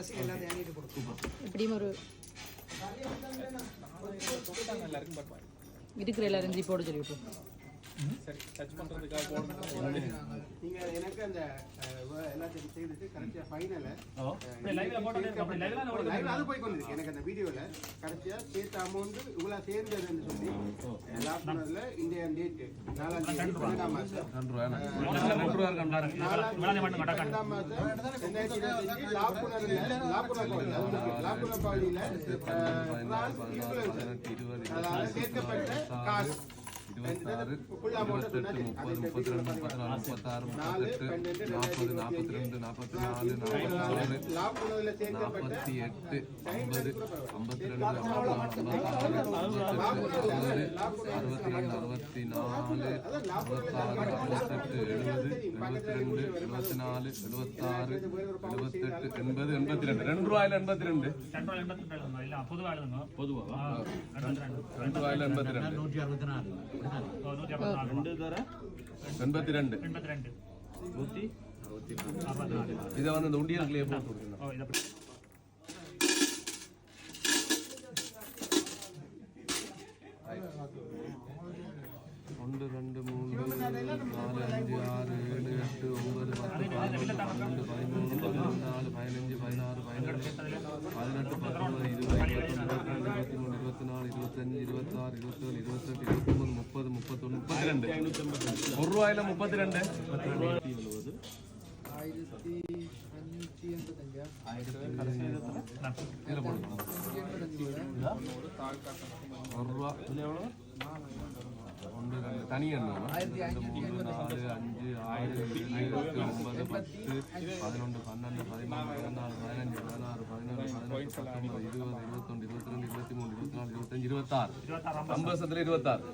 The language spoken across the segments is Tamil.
கடைசி எல்லாத்தையும் எண்ணிட்டு கொடுக்கும். எப்படியும் ஒரு இருக்கிற எல்லாரும் ஜிப்போட சொல்லிவிட்டு நீங்க எனக்கு அந்த அஹ், வ- எல்லாத்தையும் செய்துட்டு கடைசியா ஃபைனல அது போய் கொண்டிருக்கு எனக்கு அந்த வீடியோல கடைசியா சேர்த்த அமௌண்ட் இவ்வளவு சேர்ந்ததுன்னு சொல்லி லாஸ்ட் மந்த்ல இந்தியன் டேட் நாலாம் தேதி பன்னெண்டாம் தேதி பன்னெண்டாம் ரெண்டாயிரத்தி இருபத்தஞ்சு. அதாவது சேர்க்கப்பட்ட காசு இருபத்தாறு இருபத்தெட்டு முப்பது முப்பத்தி ரெண்டு முப்பத்தி நாலு முப்பத்தாறு முப்பத்தெட்டு நாற்பது நாற்பத்தி ரெண்டு நாற்பத்தி நாலு நாற்பத்தாறு நாற்பத்தி எட்டு ஐம்பது ஐம்பத்தி ரெண்டு ஐம்பத்தி நாலு அறுபத்தி ரெண்டு அறுபத்தி நாலு அறுபத்தாறு அறுபத்தெட்டு எழுபது எழுபத்தி ரெண்டு எழுபத்தி நாலு எழுபத்தாறு எழுபத்தெட்டு எண்பது எண்பத்தி ரெண்டு ரெண்டு எண்பத்தி ரெண்டு ரெண்டு எண்பத்தி ரெண்டு எண்பத்தி ரெண்டு இதை வந்து இந்த உண்டியல்களே போட்டு கொடுக்கணும் ஒன்று ரெண்டு மூணு நாலு அஞ்சு ஆறு ஏழு எட்டு ஒன்பது பத்து பதினொன்று பன்னெண்டு பதிமூணு பதினாலு பதினஞ்சு பதினாறு பதினெட்டு பதினெட்டு பத்தொன்பது இருபது இருபத்தொன்று ரெண்டு இருபத்தி மூணு இருபத்தி நாலு இருபத்தஞ்சு இருபத்தாறு இருபத்தேழு இருபத்தெட்டு இருபத்தொம்பது முப்பது முப்பத்தொன்று முப்பத்தி ரெண்டு ஒரு ரூபாயில முப்பத்தி ரெண்டு ஆயிரத்தி அஞ்சூற்றி எண்பத்தஞ்சா இதில் ரூபா ஒரு ஒன்று ரெண்டு. தனி எண்ணம் ரெண்டு மூணு நாலு அஞ்சு ஆறு ஏழு ஒன்பது பத்து பதினொன்று பன்னெண்டு பதிமூணு பதினாலு பதினஞ்சு பதினாறு பதினேழு பதினெட்டு பத்தொன்பது இருபது இருபத்தொன்று இருபத்தி ரெண்டு இருபத்தி மூணு இருபத்தாறு. ஐம்பது இருபத்தாறு.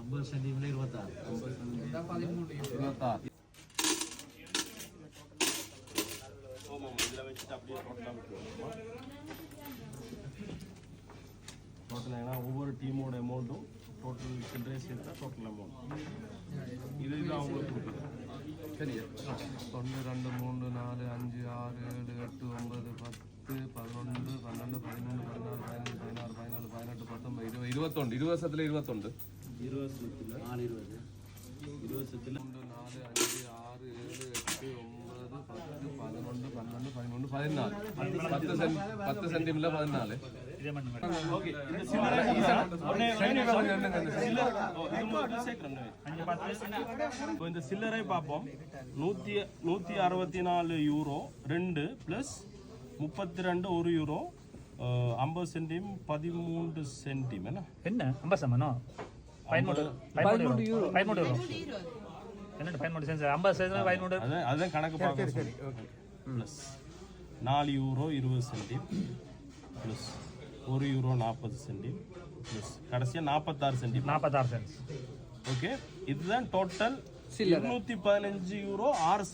ஐம்பது சென்டிமீட்டர் இருபத்தாறு. டோட்டல் ஏன்னா ஒவ்வொரு டீமோட அமௌண்ட்டும் டோட்டல் சில்லறையை சேர்த்தா டோட்டல் அமௌண்ட் இது இது அவங்களுக்கு கொடுக்குறது. ஒன்று ரெண்டு மூணு நாலு அஞ்சு ஆறு பத்து சென்டிமீட்டர் பதினாலு. ஓகே இந்த சில்லறை பார்ப்போம் நூற்றி நூற்றி அறுபத்தி நாலு யூரோ ரெண்டு ப்ளஸ் முப்பத்தி ரெண்டு ஒரு யூரோ. ஐம்பது சென்டிம் பதிமூன்று சென்டிம் என்ன? என்ன? பதிமூணு பதிமூணு யூரோ பதிமூணு யூரோ சென்ஸ் ஐம்பது சென்ஸ் பதிமூணு அதான் அதான் கணக்கு பார்க்க ப்ளஸ் நாலு யூரோ இருபது சென்டிம் ப்ளஸ் ஒரு யூரோ நாற்பது சென்டிம் ப்ளஸ் கடைசியாக நாற்பத்தாறு சென்டிம் நாற்பத்தாறு சென்ஸ் ஓகே இதுதான் டோட்டல் இருநூத்தி பதினஞ்சு யூரோ ஆறு